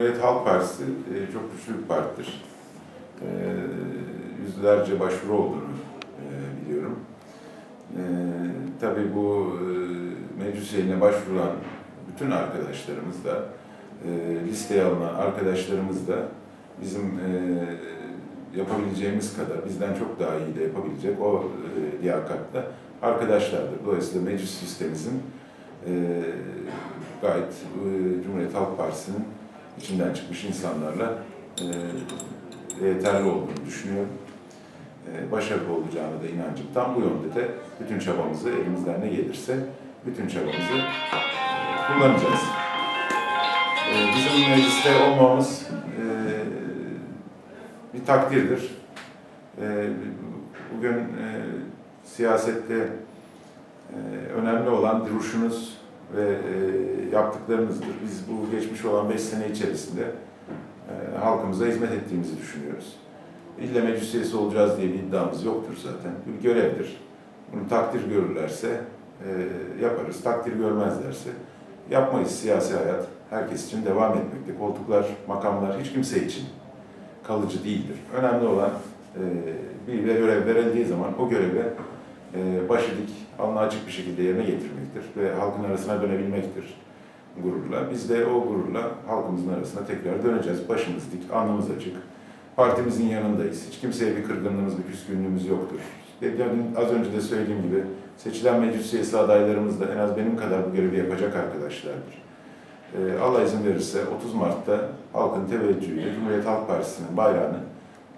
Cumhuriyet Halk Partisi e, çok güçlü bir partidir. E, yüzlerce başvuru olduğunu e, biliyorum. Tabii bu e, meclis üyeline başvuran bütün arkadaşlarımız da, e, listeye alınan arkadaşlarımız da bizim yapabileceğimiz kadar, bizden çok daha iyi de yapabilecek o e, liyakatla arkadaşlardır. Dolayısıyla meclis sistemimizin gayet Cumhuriyet Halk Partisi'nin içinden çıkmış insanlarla e, yeterli olduğunu düşünüyorum. E, başarılı olacağına da inancım. Tam bu yönde de bütün çabamızı elimizden ne gelirse bütün çabamızı e, kullanacağız. E, bizim mecliste olmamız e, bir takdirdir. E, bugün e, siyasette e, önemli olan duruşunuz ve e, yaptıklarınızdır. Biz bu geçmiş olan 5 sene içerisinde e, halkımıza hizmet ettiğimizi düşünüyoruz. İlle meclis üyesi olacağız diye bir iddiamız yoktur zaten. Bir görevdir. Bunu takdir görürlerse e, yaparız. Takdir görmezlerse yapmayız. Siyasi hayat herkes için devam etmekte. Koltuklar, makamlar hiç kimse için kalıcı değildir. Önemli olan e, bir görev verildiği zaman o göreve e, başı dik, alnı açık bir şekilde yerine getirmektir ve halkın arasına dönebilmektir gururla. Biz de o gururla halkımızın arasına tekrar döneceğiz. Başımız dik, alnımız açık. Partimizin yanındayız. Hiç kimseye bir kırgınlığımız, bir küskünlüğümüz yoktur. Az önce de söylediğim gibi seçilen meclis üyesi adaylarımız da en az benim kadar bu görevi yapacak arkadaşlardır. Ee, Allah izin verirse 30 Mart'ta halkın teveccühüyle Cumhuriyet Halk Partisi'nin bayrağını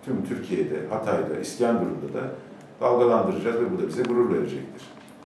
tüm Türkiye'de, Hatay'da, İskenderun'da da dalgalandıracağız ve bu da bize gurur verecektir.